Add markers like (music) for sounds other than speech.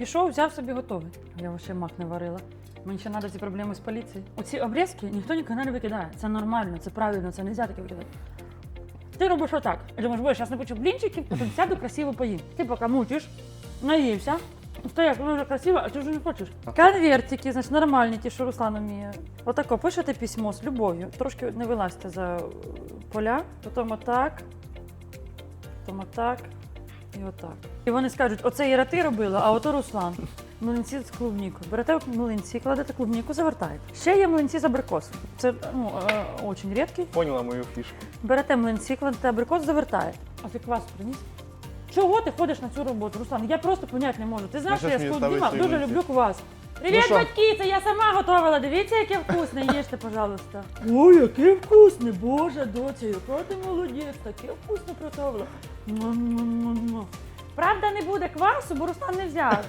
Пішов, взяв собі готовий. Я ще мак не варила. Мені ще треба ці проблеми з поліцією. Оці обрізки ніхто ніколи не викидає. Це нормально, це правильно, це не можна таке викидати. Ти робиш отак. Думаєш, бо я зараз напечу блінчиків, потім (laughs) сяду красиво поїм. Ти поки мучиш, наївся, стояш, воно вже красиво, а ти вже не хочеш. Конвертики, значить, нормальні, ті, що Руслан вміє. Отако пишете письмо з любов'ю. Трошки не вилазьте за поля, потім отак, потім отак і отак. І вони скажуть, оце Іра ти робила, а ото Руслан. (laughs) Млинці з клубнікою. Берете млинці, кладете клубніку, завертаєте. Ще є млинці з абрикосом. Це ну, е, очень рідкий. Поняла мою фішку. Берете млинці, кладете абрикос, завертаєте. А ти квас приніс? Чого ти ходиш на цю роботу, Руслан? Я просто поняти не можу. Ти знаєш, що я з мені ставить дуже люблю квас. Привіт, що? батьки! Це я сама готувала. Дивіться, яке вкусне. Їжте, пожалуйста. Ой, яке вкусне! Боже, доця, яка ти молодець, таке вкусне приготувала. Правда, не буде квасу, бо Руслан не взяв.